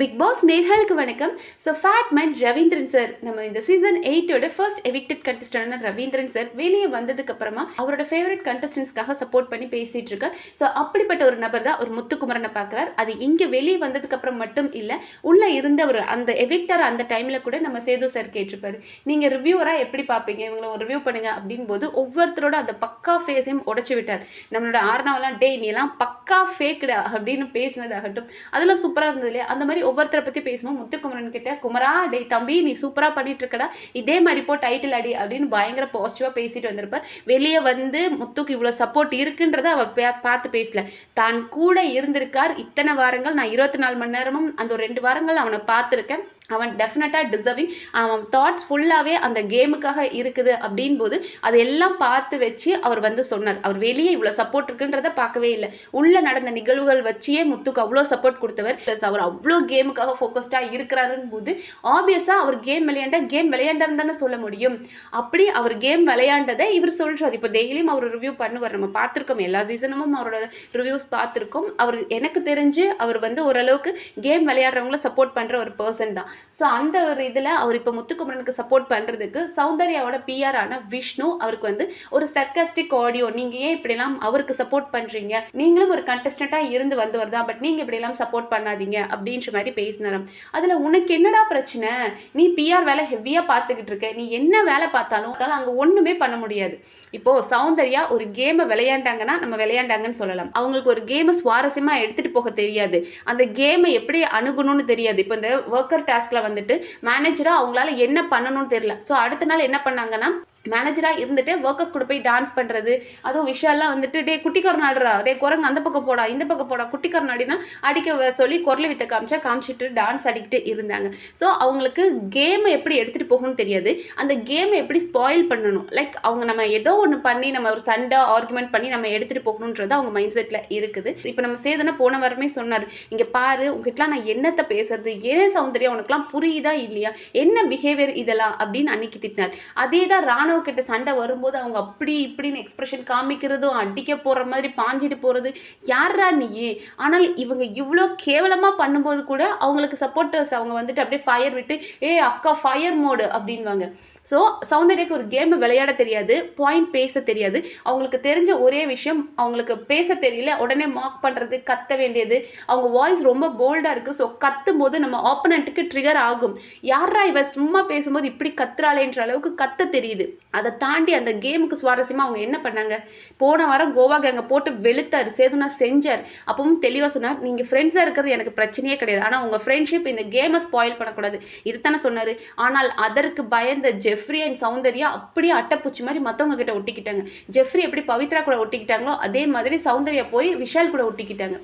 Big Boss நேர்களுக்கு வணக்கம். So fat man Ravindran sir நம்ம இந்த சீசன் எயிட்டோட ஃபர்ஸ்ட் எவிக்டட் கண்டஸ்டன்டான ரவீந்திரன் சார் வெளியே வந்ததுக்கு அப்புறமா அவரோட ஃபேவரட் கண்டஸ்டன்ஸ்க்காக சப்போர்ட் பண்ணி பேசிட்டு இருக்கார். ஸோ அப்படிப்பட்ட ஒரு நபர் தான் ஒரு முத்துக்குமரனை பார்க்குறார். அது இங்கே வெளியே வந்ததுக்கு அப்புறம் மட்டும் இல்லை உள்ள இருந்த ஒரு அந்த எவிக்டர் அந்த டைம்ல கூட நம்ம சேது சார் கேட்டிருப்பாரு. நீங்க ரிவ்யூவராக எப்படி பார்ப்பீங்க? இவங்களை ஒரு ரிவ்யூ பண்ணுங்க அப்படின் போது ஒவ்வொருத்தரோட அந்த பக்கா ஃபேஸையும் உடைச்சு விட்டார். நம்மளோட ஆர்னாவெல்லாம் டே நீ எல்லாம் பக்கா ஃபேக்குடா அப்படின்னு பேசினதாகட்டும் அதெல்லாம் சூப்பராக இருந்தது இல்லையா? அந்த மாதிரி ஒவ்வொருத்தரை பற்றி பேசுவோம் முத்துக்குமரன் கிட்ட குமரா டே தம்பி நீ சூப்பராக பண்ணிட்டு இருக்கடா இதே மாதிரி போ டைட்டில் அடி அப்படின்னு பயங்கர பாசிட்டிவாக பேசிட்டு வந்திருப்பார். வெளியே வந்து முத்துக்கு இவ்வளோ சப்போர்ட் இருக்குன்றத அவர் பார்த்து பேசல. தான் கூட இருந்திருக்கார். இத்தனை வாரங்கள் நான் இருபத்தி நாலு மணி நேரமும் அந்த ஒரு ரெண்டு வாரங்கள் அவனை பார்த்துருக்கேன். அவன் டெஃபினட்டாக டிசர்விங் அவன் தாட்ஸ் ஃபுல்லாகவே அந்த கேமுக்காக இருக்குது அப்படின் போது அதையெல்லாம் பார்த்து வச்சு அவர் வந்து சொன்னார். அவர் வெளியே இவ்வளோ சப்போர்ட் இருக்குன்றத பார்க்கவே இல்லை. உள்ளே நடந்த நிகழ்வுகள் வச்சியே முத்துக்கு அவ்வளோ சப்போர்ட் கொடுத்தவர். ப்ளஸ் அவர் அவ்வளோ கேமுக்காக ஃபோக்கஸ்டாக இருக்கிறாருன்னு போது ஆப்வியஸாக அவர் கேம் விளையாண்டா கேம் விளையாண்டான்னு தானே சொல்ல முடியும். அப்படி அவர் கேம் விளையாண்டதை இவர் சொல்கிறார் இப்போ டெய்லியும் அவர் ரிவ்யூ பண்ணுவார். நம்ம பார்த்துருக்கோம். எல்லா சீசனமும் அவரோட ரிவ்யூஸ் பார்த்துருக்கோம். அவர் எனக்கு தெரிஞ்சு அவர் வந்து ஓரளவுக்கு கேம் விளையாடுறவங்கள சப்போர்ட் பண்ணுற ஒரு பர்சன் தான். ஸோ அந்த ஒரு இதில் அவர் இப்போ முத்துக்குமரனுக்கு சப்போர்ட் பண்ணுறதுக்கு சௌந்தர்யாவோட பிஆர் விஷ்ணு அவருக்கு வந்து ஒரு சர்க்கஸ்டிக் ஆடியோ நீங்கள் ஏன் இப்படிலாம் அவருக்கு சப்போர்ட் பண்ணுறீங்க நீங்களும் ஒரு கண்டஸ்டண்ட்டாக இருந்து வந்தவர் தான் பட் நீங்கள் இப்படிலாம் சப்போர்ட் பண்ணாதீங்க அப்படின்ற மாதிரி பேசினாராம். அதில் உனக்கு என்னடா பிரச்சனை? நீ பிஆர் வேலை ஹெவியாக பார்த்துக்கிட்டு இருக்க. நீ என்ன வேலை பார்த்தாலும் அதால் அங்கே ஒன்றுமே பண்ண முடியாது. இப்போ சௌந்தர்யா ஒரு கேமை விளையாண்டாங்கன்னா நம்ம விளையாண்டாங்கன்னு சொல்லலாம். அவங்களுக்கு ஒரு கேமை சுவாரஸ்யமாக எடுத்துகிட்டு போக தெரியாது. அந்த கேமை எப்படி அணுகணும்னு தெரியாது. இப்போ இந்த ஒர்க்கர் டாஸ்க்ல வந்துட்டு மேனேஜராக அவங்களால என்ன பண்ணணும்னு தெரியல. ஸோ அடுத்த நாள் என்ன பண்ணாங்கன்னா மேனேஜராக இருந்துட்டு ஒர்க்கர்ஸ் கூட போய் டான்ஸ் பண்ணுறது அதுவும் விஷயம்லாம் வந்துட்டு டே குட்டி ஆடுறா. டே குரங்கு அந்த பக்கம் போடா இந்த பக்கம் போடா. குட்டி ஆடினா அடிக்க வ- சொல்லி குரலை வித்த காமிச்சா காமிச்சிட்டு டான்ஸ் ஆடிக்கிட்டு இருந்தாங்க. ஸோ அவங்களுக்கு கேமை எப்படி எடுத்துகிட்டு போகணும்னு தெரியாது. அந்த கேமை எப்படி ஸ்பாயில் பண்ணணும்? லைக் அவங்க நம்ம ஏதோ ஒன்று பண்ணி நம்ம ஒரு சண்டை ஆர்குமெண்ட் பண்ணி நம்ம எடுத்துகிட்டு போகணுன்றது அவங்க மைண்ட் செட்டில் இருக்குது. இப்போ நம்ம சேதனை போன வாரமே சொன்னார் இங்கே பாரு உங்ககிட்டலாம் நான் என்னத்தை பேசுறது? ஏன் சௌந்தர்யா உனக்குலாம் புரியுதா இல்லையா? என்ன பிஹேவியர் இதெல்லாம்? அப்படின்னு அன்னைக்கு திட்டினார். அதே தான் ராணுவ கிட்ட சண்டை வரும்போது அவங்க அப்படி இப்படின்னு எக்ஸ்பிரஷன் காமிக்கிறதும் அடிக்க போகிற மாதிரி பாஞ்சிட்டு போகிறது யாரா நீ ஆனால் இவங்க இவ்வளோ கேவலமாக பண்ணும்போது கூட அவங்களுக்கு சப்போர்ட்டர்ஸ் அவங்க வந்துட்டு அப்படியே ஃபயர் விட்டு ஏ அக்கா ஃபயர் மோடு அப்படின்வாங்க ஸோ சௌந்தர்யாக்கு ஒரு கேமை விளையாட தெரியாது பாயிண்ட் பேச தெரியாது. அவங்களுக்கு தெரிஞ்ச ஒரே விஷயம் அவங்களுக்கு பேச தெரியல உடனே மார்க் பண்ணுறது கத்த வேண்டியது. அவங்க வாய்ஸ் ரொம்ப போல்டாக இருக்குது ஸோ கத்தும் போது நம்ம ஆப்பனண்ட்டுக்கு ட்ரிகர் ஆகும். யாரா இவ சும்மா பேசும்போது இப்படி கத்துறாளேன்ற அளவுக்கு கத்த தெரியுது. அதை தாண்டி அந்த கேமுக்கு சுவாரஸ்யமாக அவங்க என்ன பண்ணாங்க? போன வாரம் கோவா கேங்க போட்டு வெளுத்தார் சேதுனா செஞ்சார். அப்பவும் தெளிவாக சொன்னார் நீங்கள் ஃப்ரெண்ட்ஸாக இருக்கிறது எனக்கு பிரச்சனையே கிடையாது. ஆனால் உங்கள் ஃப்ரெண்ட்ஷிப் இந்த கேமை ஸ்பாயில் பண்ணக்கூடாது. இதுதானே சொன்னார். ஆனால் அதற்கு பயந்த ஜெஃப்ரி அண்ட் சௌந்தர்யா அப்படியே அட்டைப்பூச்சி மாதிரி மற்றவங்க கிட்ட ஒட்டிக்கிட்டாங்க. ஜெஃப்ரி எப்படி பவித்ரா கூட ஒட்டிக்கிட்டாங்களோ அதே மாதிரி சௌந்தர்யா போய் விஷால் கூட ஒட்டிக்கிட்டாங்க.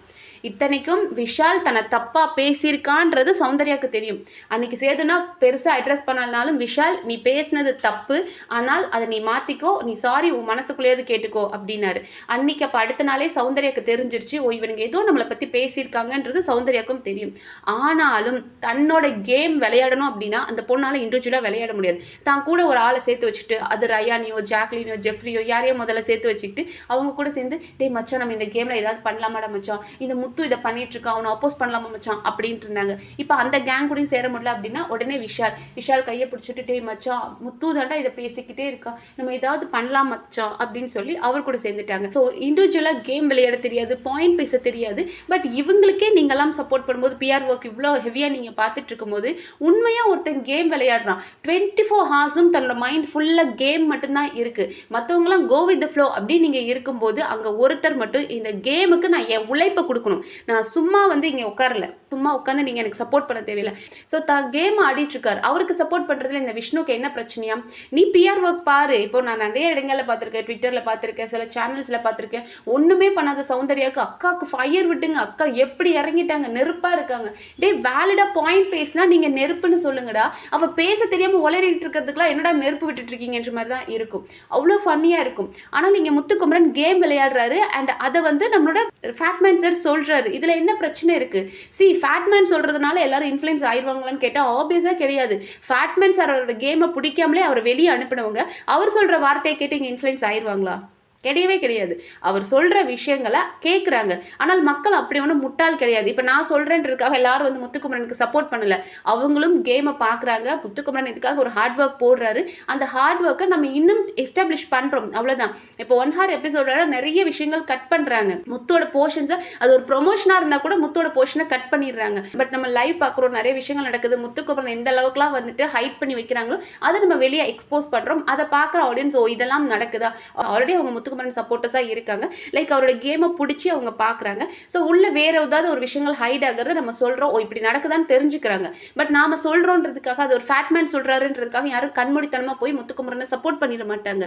இத்தனைக்கும் விஷால் தன்னை தப்பா பேசியிருக்கான்றது சௌந்தர்யாவுக்கு தெரியும். அன்னைக்கு சேதுனா பெருசா அட்ரஸ் பண்ணலனாலும் விஷால் நீ பேசினது தப்பு. ஆனால் அதை நீ மாத்திக்கோ. நீ சாரி உன் மனசுக்குள்ளேயாவது கேட்டுக்கோ அப்படின்னாரு. அன்னைக்கு அப்ப அடுத்த நாளே சௌந்தர்யாக்கு தெரிஞ்சிருச்சு. ஓ இவனுங்க ஏதோ நம்மளை பத்தி பேசியிருக்காங்கன்றது சௌந்தர்யாக்கும் தெரியும். ஆனாலும் தன்னோட கேம் விளையாடணும் அப்படின்னா அந்த பொண்ணால இண்டிவிஜுவலா விளையாட முடியாது. தான் கூட ஒரு ஆளை சேர்த்து வச்சுட்டு அது ரயானியோ ஜாக்லினோ ஜெஃப்ரியோ யாரையோ முதல்ல சேர்த்து வச்சுக்கிட்டு அவங்க கூட சேர்ந்து டே மச்சான் நம்ம இந்த கேம்ல ஏதாவது பண்ணலாமாடா மச்சான். இந்த முத்து இதை பண்ணிட்டு இருக்கான் அவனை அப்போஸ் பண்ணலாமா மச்சான்? அப்படின்ட்டு இருந்தாங்க. இப்போ அந்த கேங் கூடயும் சேர முடியல அப்படின்னா உடனே விஷால். விஷால் கையை பிடிச்சிட்டு டேய் மச்சான் முத்து தாண்டா இதை பேசிக்கிட்டே இருக்கா? நம்ம ஏதாவது பண்ணலாம் மச்சான் அப்படின்னு சொல்லி அவர் கூட சேர்ந்துட்டாங்க. ஸோ இண்டிவிஜுவலாக கேம் விளையாட தெரியாது பாயிண்ட் பேச தெரியாது. பட் இவங்களுக்கே நீங்கள்லாம் சப்போர்ட் பண்ணும்போது பிஆர் ஒர்க் இவ்வளோ ஹெவியாக நீங்கள் பார்த்துட்டு இருக்கும்போது உண்மையாக ஒருத்தன் கேம் விளையாடுறான். டுவெண்ட்டி ஃபோர் ஹார்ஸும் தன்னோட மைண்ட் ஃபுல்லாக கேம் மட்டும்தான் இருக்குது மற்றவங்களாம் கோ வித் ஃப்ளோ அப்படின்னு நீங்கள் இருக்கும்போது அங்கே ஒருத்தர் மட்டும் இந்த கேமுக்கு நான் என் உழைப்பை கொடுக்கணும். நான் சும்மா வந்து இங்கே உட்காரல. சும்மா உட்காந்து நீங்கள் எனக்கு சப்போர்ட் பண்ண தேவையில்லை. ஸோ தான் கேம் ஆடிட்டு இருக்காரு அவருக்கு சப்போர்ட் பண்ணுறதுல இந்த விஷ்ணுக்கு என்ன பிரச்சனையா? நீ பிஆர் ஒர்க் பாரு. இப்போ நான் நிறைய இடங்கள்ல பார்த்துருக்கேன். ட்விட்டரில் பார்த்துருக்கேன். சில சேனல்ஸில் பார்த்துருக்கேன். ஒன்றுமே பண்ணாத சௌந்தர்யாவுக்கு அக்காவுக்கு ஃபயர் விட்டுங்க. அக்கா எப்படி இறங்கிட்டாங்க? நெருப்பாக இருக்காங்க. டே வேலிடா பாயிண்ட் பேசினா நீங்கள் நெருப்புன்னு சொல்லுங்கடா. அவள் பேச தெரியாமல் உளறிட்டு இருக்கிறதுக்குலாம் என்னடா நெருப்பு விட்டுட்டு இருக்கீங்கன்ற மாதிரி தான் இருக்கும். அவ்வளோ ஃபன்னியாக இருக்கும். ஆனால் நீங்கள் முத்துக்குமரன் கேம் விளையாடுறாரு. அண்ட் அதை வந்து நம்மளோட ஃபேட்மேன் சார் சொல்கிறாரு இதில் என்ன பிரச்சனை இருக்குது சி ஃபேட்மேன் சொல்கிறதுனால எல்லாரும் இன்ஃப்ளூயன்ஸ் ஆயிடுவாங்களான்னு கேட்டால் ஆப்வியஸாக கிடையாது. ஃபேட்மேன் சாரோட கேமை பிடிக்காமலே அவர் வெளியே அனுப்பினவங்க. அவர் சொல்கிற வார்த்தையை கேட்டு இங்கே இன்ஃப்ளூயன்ஸ் ஆயிடுவாங்களா கிடையவே கிடையாது. அவர் சொல்கிற விஷயங்களை கேட்குறாங்க ஆனால் மக்கள் அப்படி ஒன்றும் முட்டாள் கிடையாது. இப்போ நான் சொல்கிறேன்றதுக்காக எல்லாரும் வந்து முத்துக்குமரனுக்கு சப்போர்ட் பண்ணல. அவங்களும் கேமை பார்க்குறாங்க முத்துக்குமரன் இதுக்காக ஒரு ஹார்ட் ஒர்க் போடுறாரு. அந்த ஹார்ட் ஒர்க்கை நம்ம இன்னும் எஸ்டாப்ளிஷ் பண்ணுறோம் அவ்வளோதான் இப்போ ஒன் ஹார் எபிசோட நிறைய விஷயங்கள் கட் பண்ணுறாங்க முத்தோட போர்ஷன்ஸை அது ஒரு ப்ரொமோஷனாக இருந்தால் கூட முத்தோட போர்ஷனை கட் பண்ணிடுறாங்க. பட் நம்ம லைவ் பார்க்குறோம் நிறைய விஷயங்கள் நடக்குது. முத்துக்குமரன் எந்த அளவுக்குலாம் வந்துட்டு ஹைட் பண்ணி வைக்கிறாங்களோ அதை நம்ம வெளியே எக்ஸ்போஸ் பண்ணுறோம் அதை பார்க்குற ஆடியன்ஸ் ஓ இதெல்லாம் நடக்குதா? ஆல்ரெடி அவங்க முத்து முத்துக்குமரன் சப்போர்ட்டர்ஸாக இருக்காங்க. லைக் அவரோட கேமை பிடிச்சி அவங்க பார்க்குறாங்க ஸோ உள்ள வேற ஏதாவது ஒரு விஷயங்கள் ஹைட் ஆகிறத நம்ம சொல்கிறோம் ஓ இப்படி நடக்குதான்னு தெரிஞ்சுக்கிறாங்க. பட் நாம சொல்கிறோன்றதுக்காக அது ஒரு ஃபேட்மேன் சொல்கிறாருன்றதுக்காக யாரும் கண்மூடித்தனமாக போய் முத்துக்குமரனை சப்போர்ட் பண்ணிட மாட்டாங்க.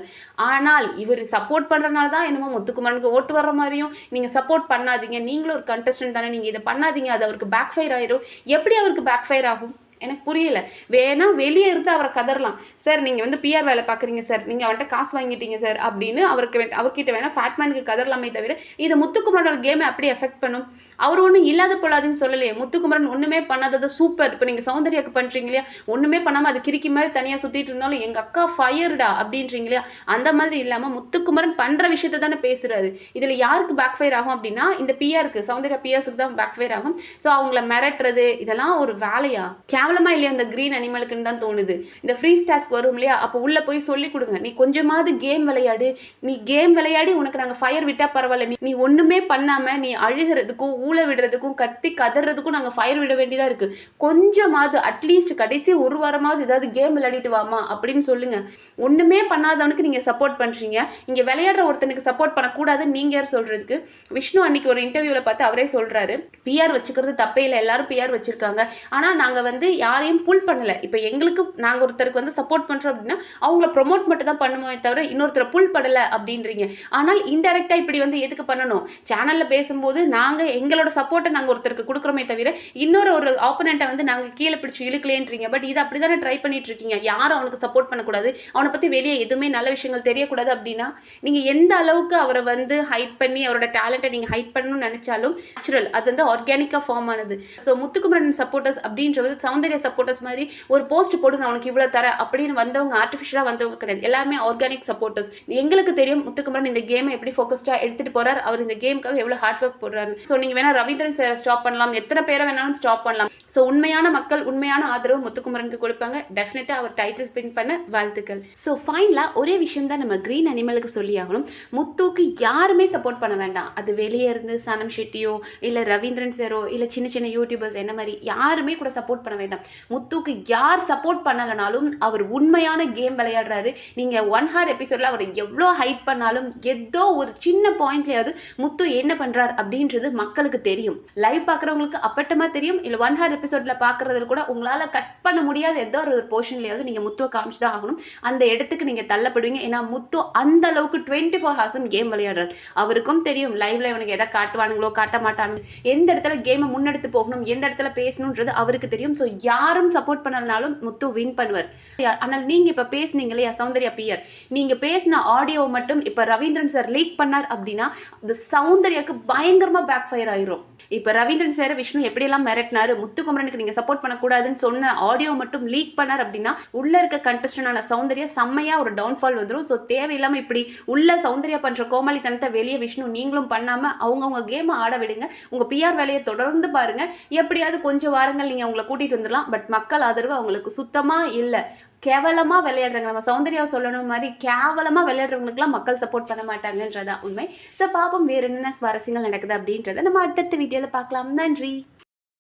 ஆனால் இவர் சப்போர்ட் பண்ணுறனால தான் என்னமோ முத்துக்குமரனுக்கு ஓட்டு வர்ற மாதிரியும் நீங்கள் சப்போர்ட் பண்ணாதீங்க. நீங்களும் ஒரு கண்டஸ்டன்ட் தானே. நீங்கள் இதை பண்ணாதீங்க. அது அவருக்கு பேக் ஃபயர் ஆயிரும். எப்படி அவருக்கு பேக் ஃபயர் ஆகும்? எனக்கு புரியல. வேணா வெளியே இருந்து அவரை கதறலாம். சார் நீங்கள் வந்து பிஆர் வேலை பார்க்குறீங்க சார். நீங்கள் அவன்கிட்ட காசு வாங்கிட்டீங்க சார் அப்படின்னு அவருக்கு அவர்கிட்ட வேணா ஃபேட்மேனுக்கு கதறலாமே தவிர இது முத்துக்குமரோட கேமை அப்படி எஃபெக்ட் பண்ணும். அவர் ஒன்றும் இல்லாத போலாதுன்னு சொல்லலையே. முத்துக்குமரன் ஒன்றுமே பண்ணாதது சூப்பர் இப்போ நீங்கள் சௌந்தர்யாக்கு பண்ணுறீங்க இல்லையா? ஒன்றுமே பண்ணாமல் அது கிரிக்கி மாதிரி தனியாக சுற்றிட்டு இருந்தாலும் எங்கள் அக்கா ஃபயர்டா அப்படின்றீங்க இல்லையா? அந்த மாதிரி இல்லாமல் முத்துக்குமரன் பண்ணுற விஷயத்த தானே பேசுறாரு. இதில் யாருக்கு பேக் ஃபயர் ஆகும் அப்படின்னா இந்த பிஆருக்கு சௌந்தர்யா பிஆர்ஸுக்கு தான் பேக் ஃபயர் ஆகும். ஸோ அவங்கள மிரட்டுறது இதெல்லாம் ஒரு வேலையா? கேவலமா இல்லையா அந்த கிரீன் அனிமலுக்குன்னு தான் தோணுது. இந்த ஃப்ரீ டாஸ்க் வரும் இல்லையா? அப்போ உள்ள போய் சொல்லி கொடுங்க. நீ கொஞ்சமாவது கேம் விளையாடு. நீ கேம் விளையாடி உனக்கு நாங்கள் ஃபயர் விட்டா பரவாயில்ல. நீ- நீ ஒண்ணுமே பண்ணாம நீ அழுகிறதுக்கும் ஊழ விடுறதுக்கும் கத்தி கதறதுக்கும் நாங்கள் ஃபயர் விட வேண்டியதா இருக்கு. கொஞ்சமாவது அட்லீஸ்ட் கடைசி ஒரு வாரமாவது ஏதாவது கேம் விளையாடிட்டு வாமா அப்படின்னு சொல்லுங்க. ஒண்ணுமே பண்ணாதவனுக்கு நீங்க சப்போர்ட் பண்றீங்க. இங்க விளையாடுற ஒருத்தனுக்கு சப்போர்ட் பண்ணக்கூடாது நீங்க யார் சொல்றதுக்கு? விஷ்ணு அன்னைக்கு ஒரு இன்டர்வியூல பார்த்து அவரே சொல்றாரு. பிஆர் வச்சுக்கிறது தப்பே இல்லை. எல்லாரும் பிஆர் வச்சிருக்காங்க. ஆனா நாங்க வந்து யாரையும் புல் பண்ணலை. இப்போ எங்களுக்கு நாங்கள் ஒருத்தருக்கு வந்து சப்போர்ட் பண்ணுறோம் அப்படின்னா அவங்கள ப்ரொமோட் மட்டும் தான் பண்ணுவோமே தவிர இன்னொருத்தரை புல் பண்ணலை அப்படின்றீங்க. ஆனால் இன்டெரக்டாக இப்படி வந்து எதுக்கு பண்ணணும்? சேனலில் பேசும்போது நாங்கள் எங்களோட சப்போர்ட்டை நாங்கள் ஒருத்தருக்கு கொடுக்குறோமே தவிர இன்னொரு ஒரு ஆப்போனண்ட்டை வந்து நாங்கள் கீழே பிடிச்சி இழுக்கலேன்றீங்க. பட் இது அப்படி தானே ட்ரை பண்ணிட்டு இருக்கீங்க யாரும் அவனுக்கு சப்போர்ட் பண்ணக்கூடாது. அவனை பற்றி வெளியே எதுவுமே நல்ல விஷயங்கள் தெரியக்கூடாது அப்படின்னா நீங்கள் எந்த அளவுக்கு அவரை வந்து ஹைட் பண்ணி அவரோட டேலண்ட்டை நீங்கள் ஹைட் பண்ணணும்னு நினச்சாலும் நேச்சுரல் அது வந்து ஆர்கானிக்காக ஃபார்ம் ஆனது. ஸோ முத்துக்குமரன் சப்போர்ட்டர்ஸ் அப்படின்றது சௌந்தர்ய சப்போர்ட்டர்ஸ் மாதிரி ஒரு போஸ்ட் போட்டு நான் உனக்கு இவ்வளோ தரேன் அப்படின்னு வந்தவங்க ஆர்டிஃபிஷியலாக வந்தவங்க கிடையாது. எல்லாமே ஆர்கானிக் சப்போர்ட்டர்ஸ் எங்களுக்கு தெரியும் முத்துக்குமரன் இந்த கேமை எப்படி ஃபோக்கஸ்டாக எடுத்துகிட்டு போகிறார் அவர் இந்த கேமுக்காக எவ்வளோ ஹார்ட் ஒர்க் போடுறாரு. ஸோ நீங்கள் வேணால் ரவீந்திரன் சார் ஸ்டாப் பண்ணலாம். எத்தனை பேரை வேணாலும் ஸ்டாப் பண்ணலாம். ஸோ உண்மையான மக்கள் உண்மையான ஆதரவு முத்துக்குமரனுக்கு கொடுப்பாங்க. டெஃபினட்டாக அவர் டைட்டில் பின் பண்ண வாழ்த்துக்கள். ஸோ ஃபைனலாக ஒரே விஷயம் தான் நம்ம க்ரீன் அனிமலுக்கு சொல்லி ஆகணும். முத்துக்கு யாருமே சப்போர்ட் பண்ண வேண்டாம். அது வெளியே இருந்து சனம் ஷெட்டியோ இல்லை ரவீந்திரன் சாரோ இல்லை சின்ன சின்ன யூடியூபர்ஸ் என்ன மாதிரி யாருமே கூட சப்போர்ட் பண்ண வேண்டாம். முத்துக்கு யார் சப்போர்ட் பண்ணலைனாலும் அவர் உண்மையான கேம் விளையாடுறாரு. நீங்கள் ஒன் ஹார் எபிசோட்ல அவர் எவ்வளோ ஹைட் பண்ணாலும் ஏதோ ஒரு சின்ன பாயிண்ட்லையாவது முத்து என்ன பண்ணுறார் அப்படின்றது மக்களுக்கு தெரியும். லைவ் பார்க்குறவங்களுக்கு அப்பட்டமாக தெரியும். இல்லை ஒன் ஹார் எபிசோடில் பார்க்கறதுல கூட உங்களால் கட் பண்ண முடியாத ஏதோ ஒரு போர்ஷன்லையாவது நீங்கள் முத்துவை காமிச்சு தான் ஆகணும். அந்த இடத்துக்கு நீங்கள் தள்ளப்படுவீங்க. ஏன்னா முத்து அந்த அளவுக்கு டுவெண்ட்டி ஃபோர் ஹவர்ஸும் கேம் விளையாடுறாரு. அவருக்கும் தெரியும் லைவ்ல இவனுக்கு எதை காட்டுவானுங்களோ காட்ட மாட்டானுங்க எந்த இடத்துல கேமை முன்னெடுத்து போகணும் எந்த இடத்துல பேசணுன்றது அவருக்கு தெரியும். ஸோ யாரும் சப்போர்ட் பண்ணலனாலும் முத்து வின் பண்ணுவார். ஆனால் நீங்க இப்ப பேசுனீங்க இல்லையா சௌந்தர்யா பியர் நீங்க பேசின ஆடியோ மட்டும் இப்ப ரவீந்திரன் சார் லீக் பண்ணார் அப்படின்னா இந்த சௌந்தர்யாக்கு பயங்கரமா பேக் ஃபயர் ஆயிரும். இப்ப ரவீந்திரன் சார் விஷ்ணு எப்படியெல்லாம் மிரட்டினாரு முத்துக்குமரனுக்கு நீங்க சப்போர்ட் பண்ணக்கூடாதுன்னு சொன்ன ஆடியோ மட்டும் லீக் பண்ணார் அப்படின்னா உள்ள இருக்க கண்டஸ்டன்டான சௌந்தர்யா செம்மையா ஒரு டவுன்ஃபால் வந்துடும் ஸோ தேவையில்லாம இப்படி உள்ள சௌந்தர்யா பண்ற கோமாளித்தனத்தை வெளியே விஷ்ணு நீங்களும் பண்ணாம அவங்கவுங்க கேமை ஆட விடுங்க. உங்க பிஆர் வேலையை தொடர்ந்து பாருங்க. எப்படியாவது கொஞ்சம் வாரங்கள் நீங்க அவங்களை கூட்டிட்டு வந்துடலாம். பட் மக்கள் ஆதரவு அவங்களுக்கு சுத்தமாக இல்லை. கேவலமா விளையாடுறாங்க நம்ம சௌந்தர்யா சொல்லணும் மாதிரி கேவலமா விளையாடுறவங்களுக்குலாம் மக்கள் சப்போர்ட் பண்ண மாட்டாங்கன்றதான் உண்மை. ஸோ பாப்போம் வேறு என்னென்ன சுவாரஸ்யங்கள் நடக்குது அப்படின்றத நம்ம அடுத்தடுத்த வீடியோவில் பார்க்கலாம். நன்றி.